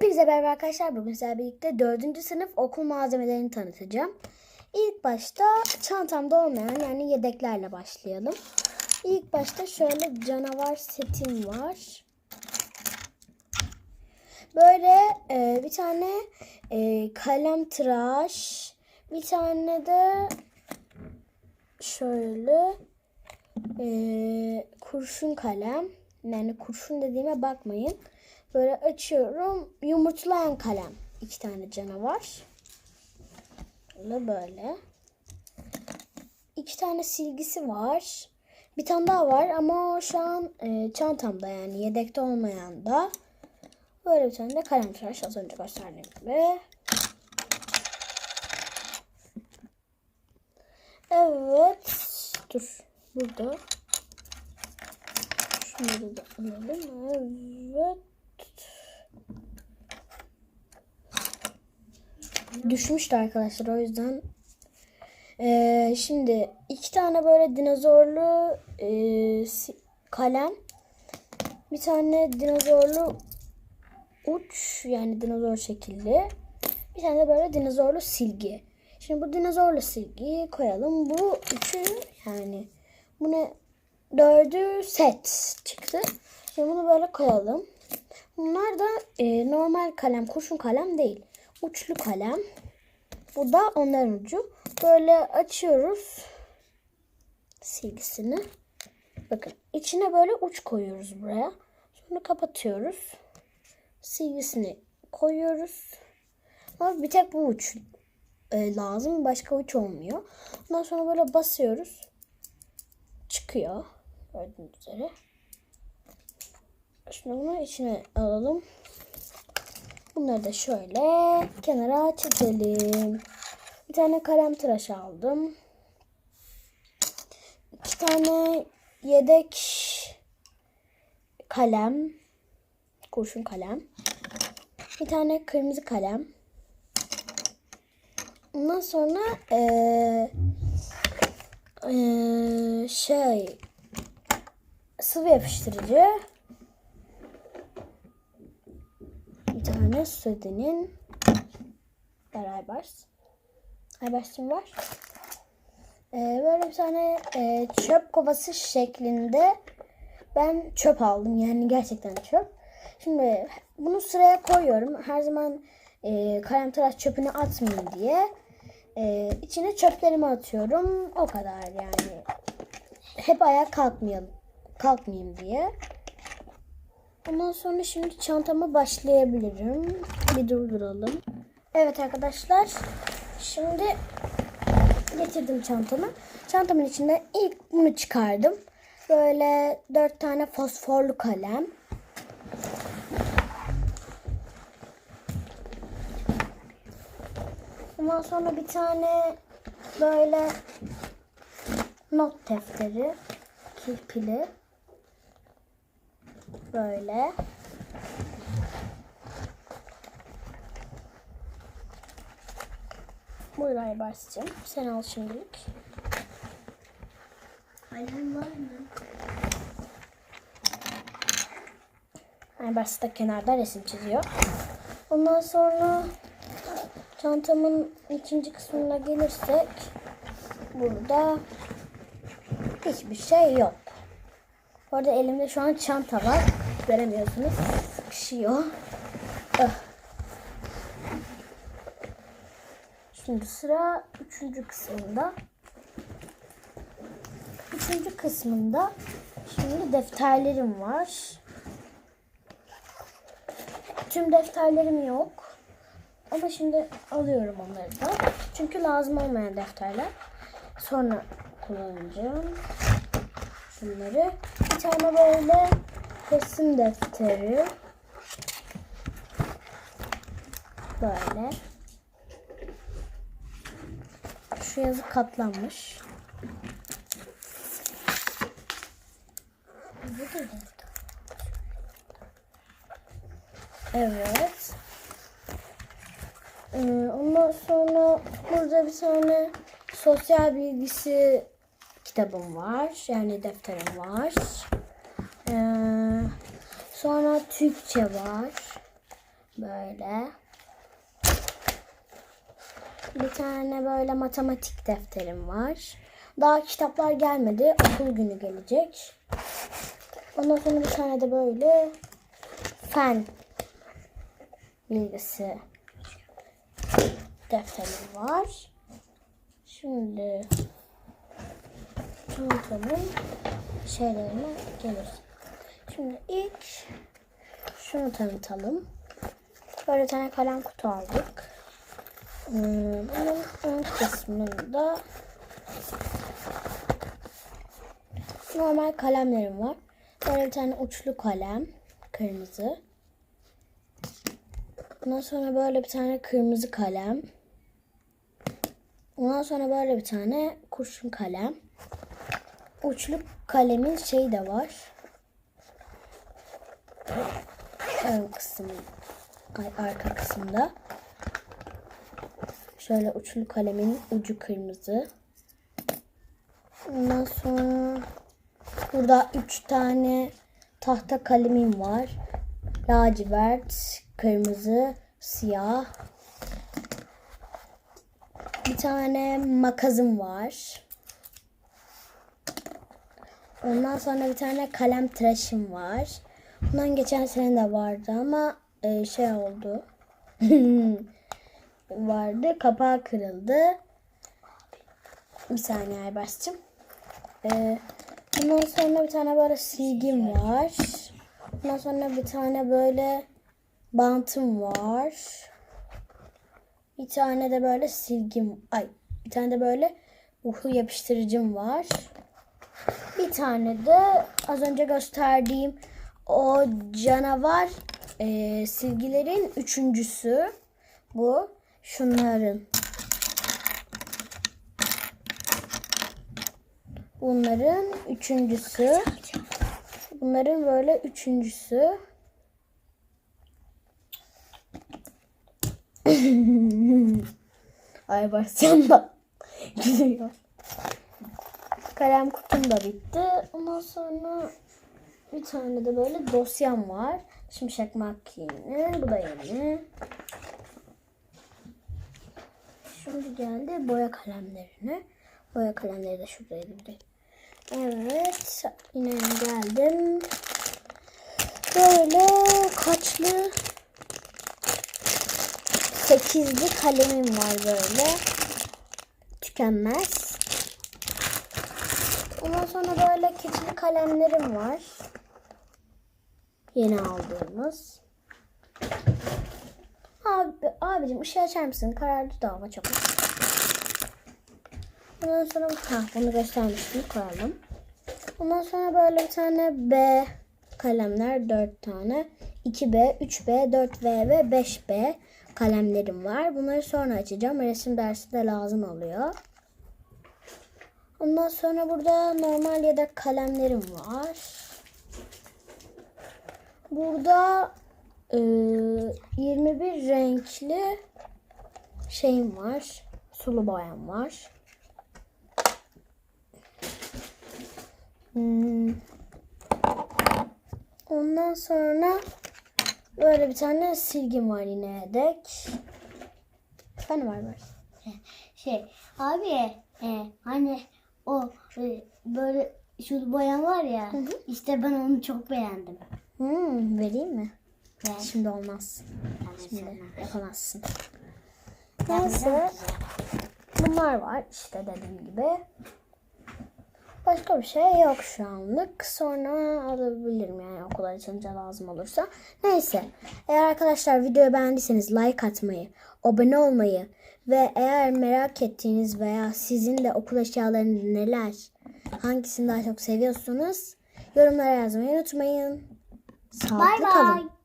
Hepinize merhaba arkadaşlar. Bugün sizlerle birlikte 4. sınıf okul malzemelerini tanıtacağım. İlk başta çantamda olmayan yani yedeklerle başlayalım. İlk başta şöyle canavar setim var. Böyle e, bir tane e, kalem tıraş, bir tane de şöyle e, kurşun kalem. Yani kurşun dediğime bakmayın. Böyle açıyorum. Yumurtlayan kalem. İki tane canavar. Böyle böyle. İki tane silgisi var. Bir tane daha var ama şu an e, çantamda yani yedekte olmayan da. Böyle bir tane de kalem tıraş az önce gösterdiğim gibi. Evet. Dur. Burada. Şunları da alalım. Evet. Düşmüştü arkadaşlar o yüzden. Ee, şimdi iki tane böyle dinozorlu e, kalem. Bir tane dinozorlu uç yani dinozor şekilli. Bir tane de böyle dinozorlu silgi. Şimdi bu dinozorlu silgiyi koyalım. Bu üçü yani bu ne dördü set çıktı. Şimdi bunu böyle koyalım. Da e, normal kalem, kurşun kalem değil. Uçlu kalem. Bu da onların ucu. Böyle açıyoruz silgisini. Bakın içine böyle uç koyuyoruz buraya. Sonra kapatıyoruz. Silgisini koyuyoruz. Ama bir tek bu uç e, lazım. Başka uç olmuyor. Ondan sonra böyle basıyoruz. Çıkıyor. Gördüğünüz üzere. Şimdi bunu içine alalım. Bunları da şöyle kenara çekelim. Bir tane kalem tıraş aldım. İki tane yedek kalem. Kurşun kalem. Bir tane kırmızı kalem. Ondan sonra eee eee, şey sıvı yapıştırıcı. Bir tane Sudi'nin Aybars. Aybars'ın var. Ee, böyle bir tane e, çöp kovası şeklinde ben çöp aldım. Yani gerçekten çöp. Şimdi bunu sıraya koyuyorum. Her zaman e, kalem tıraş çöpünü atmayayım diye. E, içine çöplerimi atıyorum. O kadar yani. Hep ayağa kalkmayalım. Kalkmayayım diye. Ondan sonra şimdi çantama başlayabilirim. Bir durduralım. Evet arkadaşlar. Şimdi getirdim çantamı. Çantamın içinde ilk bunu çıkardım. Böyle dört tane fosforlu kalem. Ondan sonra bir tane böyle not defteri kirpili. Böyle. Buyur Aybars'cığım. Sen al şimdilik. Kalem var mı? Aybars da kenarda resim çiziyor. Ondan sonra çantamın ikinci kısmına gelirsek burada hiçbir şey yok. Bu arada elimde şu an çanta var. Göremiyorsunuz. Sıkışıyor. Ah. Şimdi sıra üçüncü kısmında. Üçüncü kısmında şimdi defterlerim var. Tüm defterlerim yok. Ama şimdi alıyorum onları da. Çünkü lazım olmayan defterler. Sonra kullanacağım. Şunları. Bir tane böyle resim defteri. Böyle. Şu yazı katlanmış. Evet. Ee, ondan sonra burada bir tane sosyal bilgisi kitabım var. Yani defterim var. Ee, sonra Türkçe var. Böyle. Bir tane böyle matematik defterim var. Daha kitaplar gelmedi. Okul günü gelecek. Ondan sonra bir tane de böyle fen bilgisi defterim var. Şimdi çantamın şeylerine geliriz. Şimdi ilk şunu tanıtalım. Böyle tane kalem kutu aldık. Hmm, Bunun ön kısmında normal kalemlerim var. Böyle bir tane uçlu kalem. Kırmızı. Ondan sonra böyle bir tane kırmızı kalem. Ondan sonra böyle bir tane kurşun kalem. Uçlu kalemin şeyi de var. Ön kısım, ay, arka kısımda. Şöyle uçlu kalemin ucu kırmızı. Ondan sonra burada üç tane tahta kalemim var. Lacivert, kırmızı, siyah. Bir tane makasım var. Ondan sonra bir tane kalem tıraşım var. Bundan geçen sene de vardı ama e, şey oldu. vardı. Kapağı kırıldı. Bir saniye Aybars'cığım. Ee, bundan sonra bir tane böyle silgim var. Bundan sonra bir tane böyle bantım var. Bir tane de böyle silgim, ay bir tane de böyle uhu yapıştırıcım var. Bir tane de az önce gösterdiğim o canavar e, silgilerin üçüncüsü bu. Şunların. Bunların üçüncüsü. Bunların böyle üçüncüsü. Ay başlayacağım da. Gülüyor. Kalem kutum da bitti. Ondan sonra bir tane de böyle dosyam var. Şimşek makine. Bu da yeni. Şimdi geldi boya kalemlerine. Boya kalemleri de bir de. Evet. Yine geldim. Böyle kaçlı sekizli kalemim var böyle. Tükenmez. Ondan sonra böyle keçili kalemlerim var. Yeni aldığımız. Abi, abicim ışığı açar mısın? Karardı da hava çok. Ondan sonra ha, bunu göstermiştim. Koyalım. Ondan sonra böyle bir tane B kalemler. Dört tane. 2B, 3B, 4V ve 5B kalemlerim var. Bunları sonra açacağım. Resim dersi de lazım oluyor. Ondan sonra burada normal yedek kalemlerim var. Burada e, 21 renkli şeyim var. Sulu boyam var. Hmm. Ondan sonra böyle bir tane silgim var yine yedek. Efendim var var. Şey abi e, hani o e, böyle şu boyan var ya hı. işte ben onu çok beğendim. Hmm, vereyim mi? Ben, Şimdi olmaz. ben Şimdi sana- yapamazsın. Neyse. Bunlar var işte dediğim gibi. Başka bir şey yok şu anlık. Sonra alabilirim yani okullar açılınca lazım olursa. Neyse. Eğer arkadaşlar videoyu beğendiyseniz like atmayı, abone olmayı ve eğer merak ettiğiniz veya sizin de okul eşyalarını neler, hangisini daha çok seviyorsunuz yorumlara yazmayı unutmayın. Sağlıklı Bye kalın. bye.